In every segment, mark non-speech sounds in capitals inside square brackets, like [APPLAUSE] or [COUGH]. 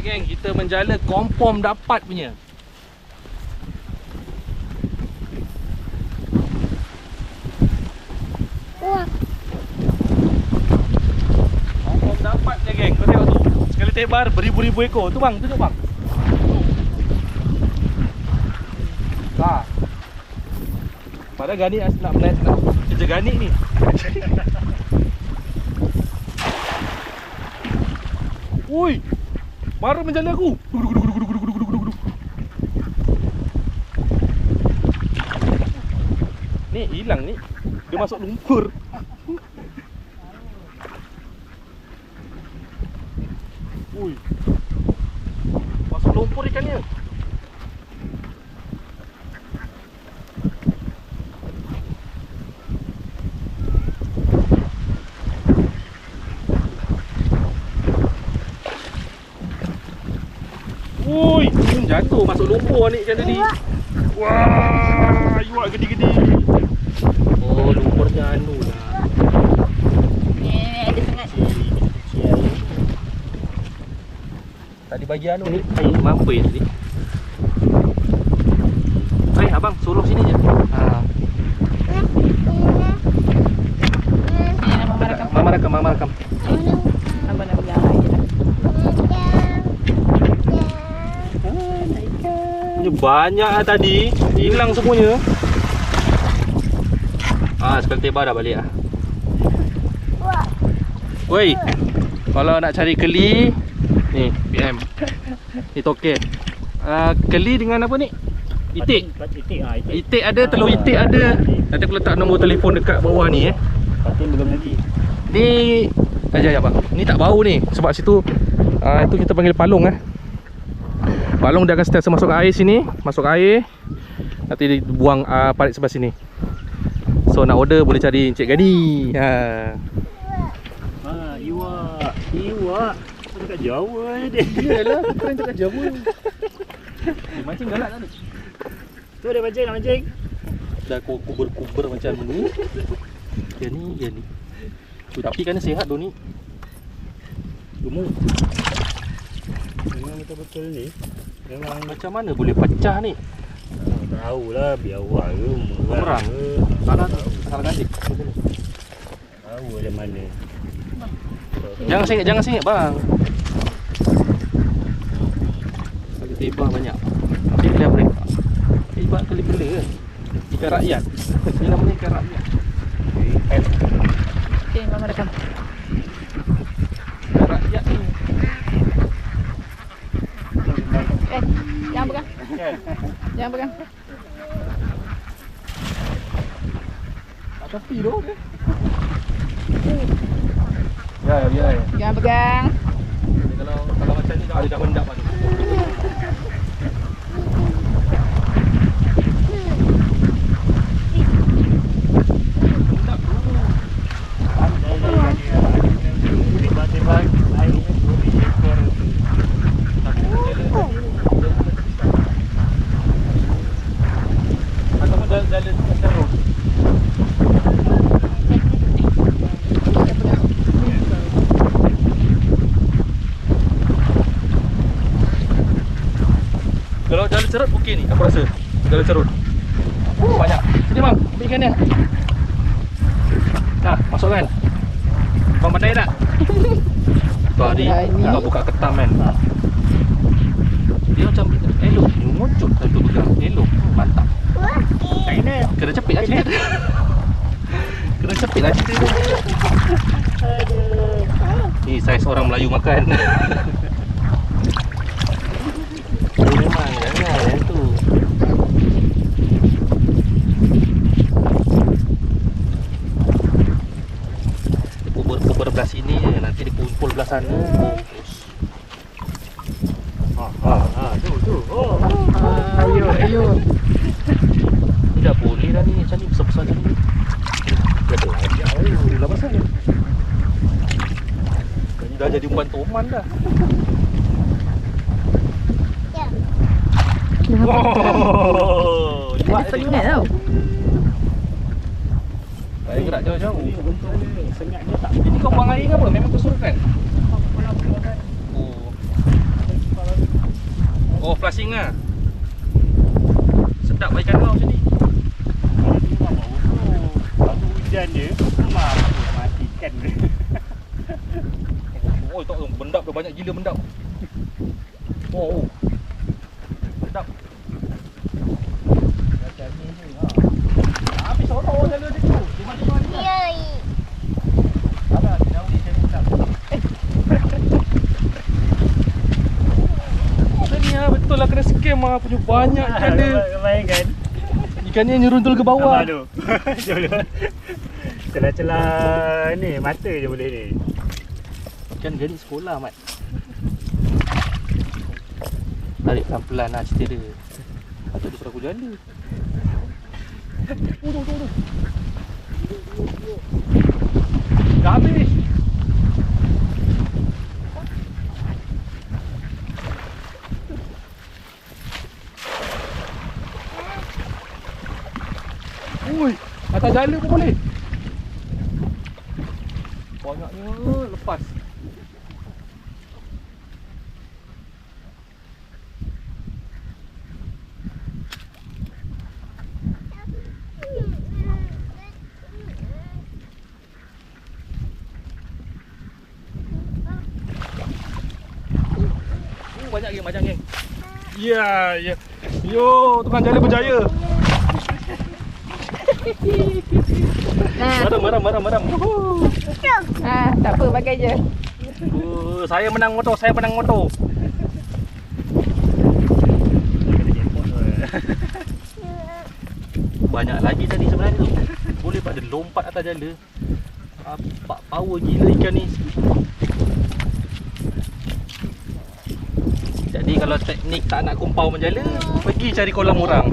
Geng, kita menjala kompom dapat punya. Wah, Kompom dapat je geng. Kau tengok tu. Sekali tebar beribu-ribu ekor. Tu bang, bang. Tu. Ha. Padahal Gani as- nak nak, nak kerja Gani ni. [LAUGHS] Oi. Baru menjala aku. Ni hilang ni. Dia masuk lumpur. Ui. Masuk lumpur ikan dia. Jatuh masuk lumpur ni ikan tadi. Wah, yuak gede-gede. Oh, lumpurnya anu lah. ada sangat. Tadi bagi anu ni air mampu ya tadi. Hai abang, suruh sini je. Ha. Ni nama merekam. Mama rakam, mama rakam. Abang nak bilang air je lah. Punya banyak lah tadi. Hilang semuanya. Ah, sekali tiba dah balik ah. Woi. Kalau nak cari keli, ni PM. Ni toke. Ah, keli dengan apa ni? Itik. Itik ada, telur itik ada. Nanti aku letak nombor telefon dekat bawah ni eh. Patin belum lagi. Ni aja ya bang. Ni tak bau ni sebab situ uh, itu kita panggil palung eh. Palung dia akan sentiasa masuk air sini, masuk air. Nanti dibuang uh, parit sebelah sini. So nak order boleh cari Encik Gani. Ha. Ha, iwak. Iwak. Dekat Jawa ni dia. Iyalah, keren cakap Jawa. Dia mancing galak tadi. Tu dia mancing, nak mancing. Dah kubur-kubur macam ni. Gani, Gani. Tapi kan sihat tu ni. Gemuk. Memang betul-betul ni. Memang Macam mana boleh pecah ni? tak tahulah biar awak ke Bumerang. ke. Salah salah ganti. Tahu macam mana. Jangan sengit, jangan sengit bang. Tebah banyak. Tapi dia mereka. Ibat kali bela ke? Ikan rakyat. [LAUGHS] Ini namanya ikan rakyat. Okay, mama rekam. Ikan rakyat ni. Eh, jangan pegang. Jangan pegang. Tak tepi tu. Ya, ya, ya. ya. Jangan pegang. Kalau kalau macam ni dah ada dah mendap tu. Mendap dulu. Pandai lah dia. Tiba-tiba airnya dua ekor. Ataupun jalan jalan jalan road. Kalau jalan cerut okey ni, aku rasa. Jalan cerut. Banyak. Sini bang, ambil ikan dia. Dah, masukkan. Bang pandai tak? Tu hari nak buka ketam kan. Dia macam elok, muncul satu pegang. Elok, mantap. Kena. Kena cepit lah cerita Kena cepit lah cerita Ni saiz orang Melayu makan [LAUGHS] Memang jangan yang tu Dia kubur-kubur belah sini je Nanti dia kumpul belah sana Bungkus Ha, ha, ha, tu, tu. Oh, Ah, ayo, ayo. Ni dah boleh dah ni Macam ni besar-besar macam ni Dah belajar oh, Dah pasal ni Dah jadi umpan toman dah Wow, Ada penat tau. Tak payah gerak jauh-jauh Sengatnya tak Ini kau buang air ke apa? Memang kau suruh kan? Oh Oh, flashing lah. Sedap ikan kau macam ni. Kalau tak bawa tu. Waktu hujan dia, memang aku mati ikan dia. Oh, tak bendap tu banyak gila bendap. Oh, oh. Sedap. Macam ni je. Ha. Habis soro jala dia tu. Cuma-cuma dia. Salah, jauh ni saya minta. Macam ni lah, betul lah lah. Punya banyak ikan dia. Bayangkan. Ikan ni nyeruntul ke bawah. Abang tu. [LAUGHS] Celah-celah ni, mata je boleh ni. Ikan gani sekolah, Mat. Tarik pelan-pelan lah cerita dia. Patut dia suruh aku jala. Oh, tu, tu, tu. Dah habis. Ui, atas jala pun boleh. Banyaknya lepas. Oh, banyak geng, banyak geng. Ya, ya. Yo, tukang jala berjaya. Nah, Maram, maram, maram, maram. ah, tak apa pakai je. Uh, saya menang motor, saya menang motor. Banyak lagi tadi sebenarnya tu. Boleh pada lompat atas jala. Apa power gila ikan ni. Jadi kalau teknik tak nak kumpau menjala, pergi cari kolam orang.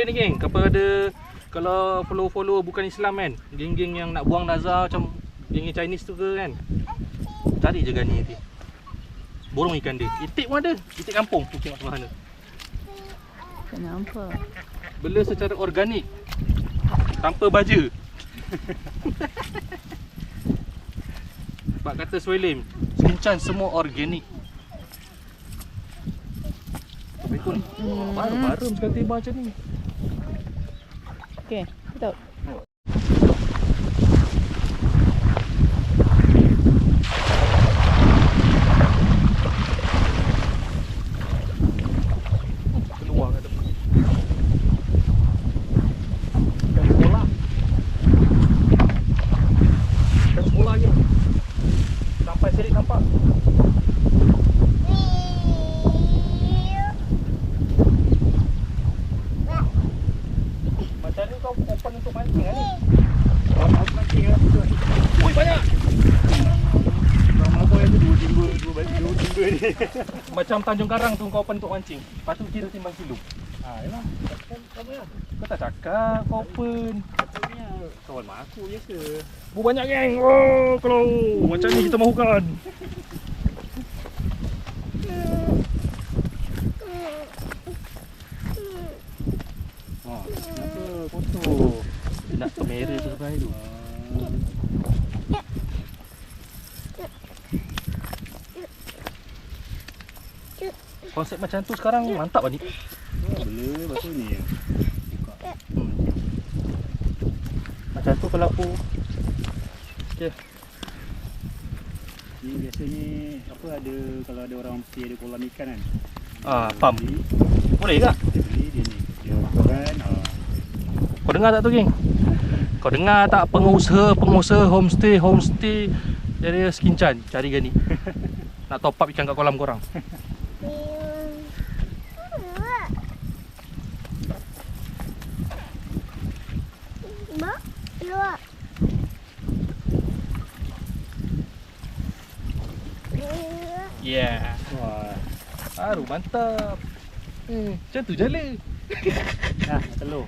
Boleh ni geng, kepada kalau follow-follow bukan Islam kan, geng-geng yang nak buang nazar macam geng-geng Chinese tu ke kan. Cari je gani nanti. Borong ikan dia. Itik pun ada. Itik kampung. Tu tengok sebelah sana. Kenapa? Bela secara organik. Tanpa baja. Sebab kata Swelim, Sincan semua organik. Hmm. Baru-baru sekali tiba macam ni. Okey, betul. Keluar kat depan. Ikan sekolah. Ikan je. Sampai serik nampak. Macam ni kau open untuk mancing kan ni? Kalau aku mancing lah tu. Ui banyak! Kalau apa yang tu dua timba, dua balik, dua Macam Tanjung Karang tu kau open untuk mancing. Lepas tu kira timbang kilo. Ha, yalah. Kan apa ya? Kau tak cakap kau open. Kawan mak aku biasa. Oh banyak geng. Oh kalau macam ni kita mahukan. Ha, kenapa kotor? Nak kamera tu sebenarnya tu. Konsep macam tu sekarang mantap lah ni. Oh, bela lepas tu ni. Buka. Hmm. Macam tu kalau aku Okay. Ni biasanya apa ada kalau ada orang mesti ada kolam ikan kan. Ah. Beli, Boleh tak? dia beli dia ni. Dia makan. Ha. Kau dengar tak tu geng? Kau dengar tak pengusaha pengusaha homestay homestay dari Skincan cari gani. Nak top up ikan kat kolam korang. Yeah. Wah. Baru mantap. Hmm, macam tu jala. Nah, telur.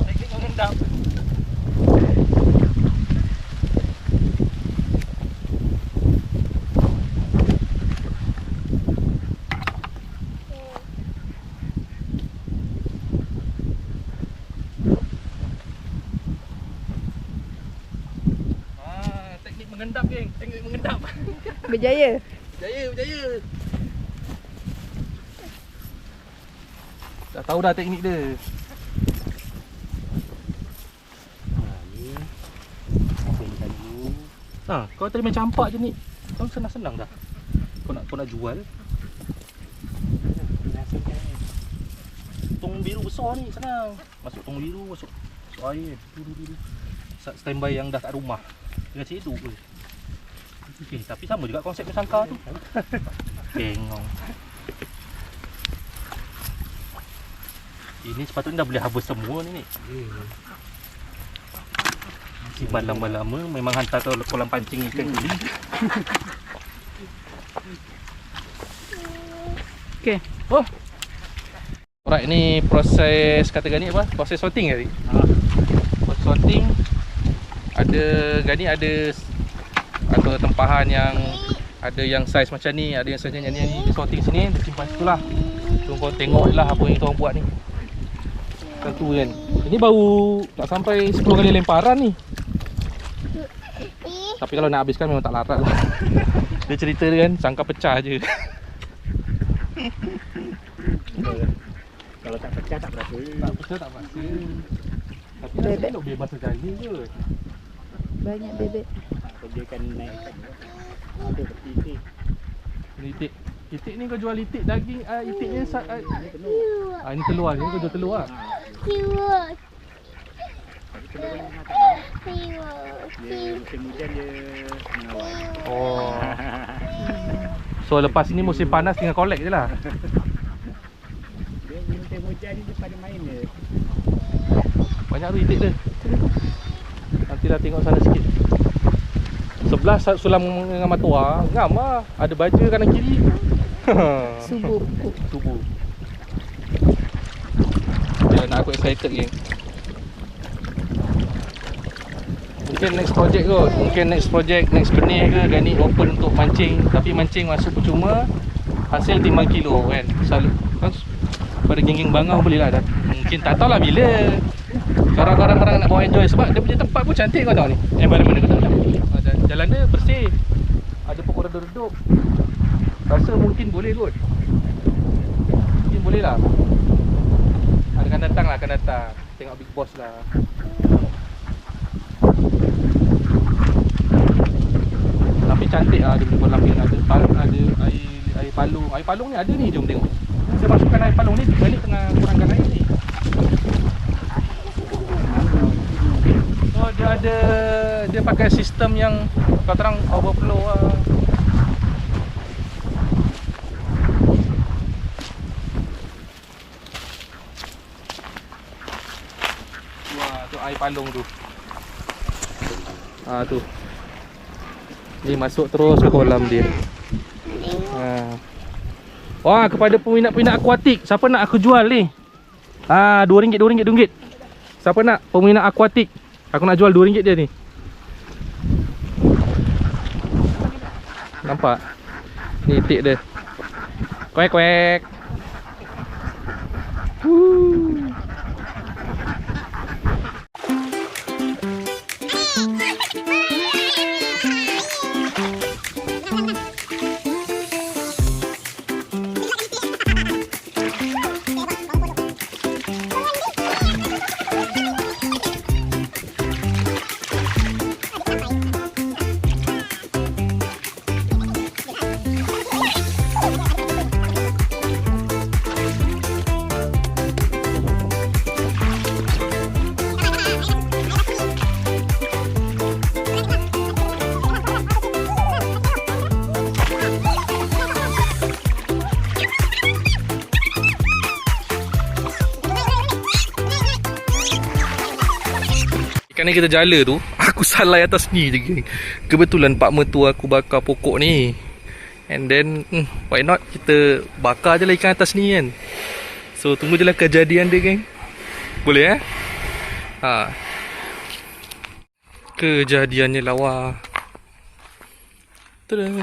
Teknik mengendap. mengendap geng. Tengok mengendap. Berjaya. Berjaya, berjaya. Dah tahu dah teknik dia. Ha, kau tadi main campak je ni. Kau senang-senang dah. Kau nak kau nak jual. Tong biru besar ni senang. Masuk tong biru, masuk masuk air. Standby yang dah kat rumah. Dengan cik tu. Eh. Okay, tapi sama juga konsep sangka tu. Bengong. Ini sepatutnya dah boleh habis semua ni ni. Simpan lama-lama memang hantar ke kolam pancing ikan keli. Okey. Oh. Alright, ni proses kata gani apa? Proses sorting tadi. Ha. Proses sorting ada gani ada atau tempahan yang ada yang saiz macam ni, ada yang saiz macam ni, ni dia sorting sini, dia simpan situ lah. So kau tengok je lah apa yang kita orang buat ni. Satu kan. Ini baru tak sampai 10 kali lemparan ni. Tapi kalau nak habiskan memang tak larat lah. [LAUGHS] Dia cerita dia kan, sangka pecah je. Kalau tak pecah tak berapa. Tak betul tak paksa Tapi Bebek. rasanya lebih masa jaya kot Banyak bebek. Dia kan naikkan. Ada peti Litik Litik ni kau jual litik daging uh, Litik ni sa- uh, ah, Ini telur ni kau jual telur lah Keyword. Dia musim hujan dia mengawal. Oh So lepas ni musim panas tinggal collect je lah Dia musim hujan ni dia pada main dia. Banyak tu litik dia Nanti dah tengok sana sikit Sebelah sulam dengan matua Ngam lah. Ada baja kanan kiri. Subuh. Tubuh Ya nak aku excited geng Mungkin next project kot. Mungkin next project Next benih ke Gani open untuk mancing. Tapi mancing masuk percuma Hasil timbang kilo kan. Selalu kan, Pada geng-geng bangau boleh lah. Mungkin tak tahulah bila Korang-korang orang nak bawa enjoy Sebab dia punya tempat pun cantik kau tahu ni. Environment dia kau tahu Ah, Jalan dia bersih. Ada pokok redup-redup Rasa mungkin boleh kot. Mungkin boleh lah. Akan datang lah akan datang. Tengok big boss lah. Tapi cantik lah dia punya ni Ada, ada air, air palung. Air palung ni ada ni jom tengok. Saya masukkan air palung ni Balik tengah kurangkan air ni Oh dia ada Dia pakai sistem yang Kau terang overflow lah Wah, tu air palung tu. Ah tu. Ni masuk terus ke kolam dia. Ha. Wah, kepada peminat-peminat akuatik, siapa nak aku jual ni? Ah, RM2, RM2, RM2. Siapa nak peminat akuatik? Aku nak jual RM2 dia ni. Nampak? Ni itik dia. Kuek kuek. Ni kita jala tu Aku salai atas ni je geng. Kebetulan pak mertua aku bakar pokok ni. And then hmm, Why not? Kita bakar je lah ikan atas ni kan. So tunggu je lah kejadian dia geng. Boleh eh? Ha. Kejadiannya lawa Tadang.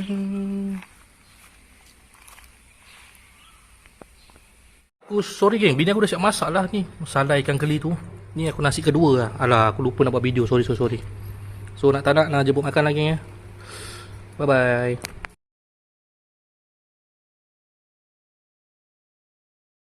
Aku sorry geng Bini aku dah siap masak lah ni Salai ikan keli tu Ni aku nasi kedua lah. Alah aku lupa nak buat video. Sorry sorry, sorry. So nak tak nak Nak jemput makan lagi ya? Bye bye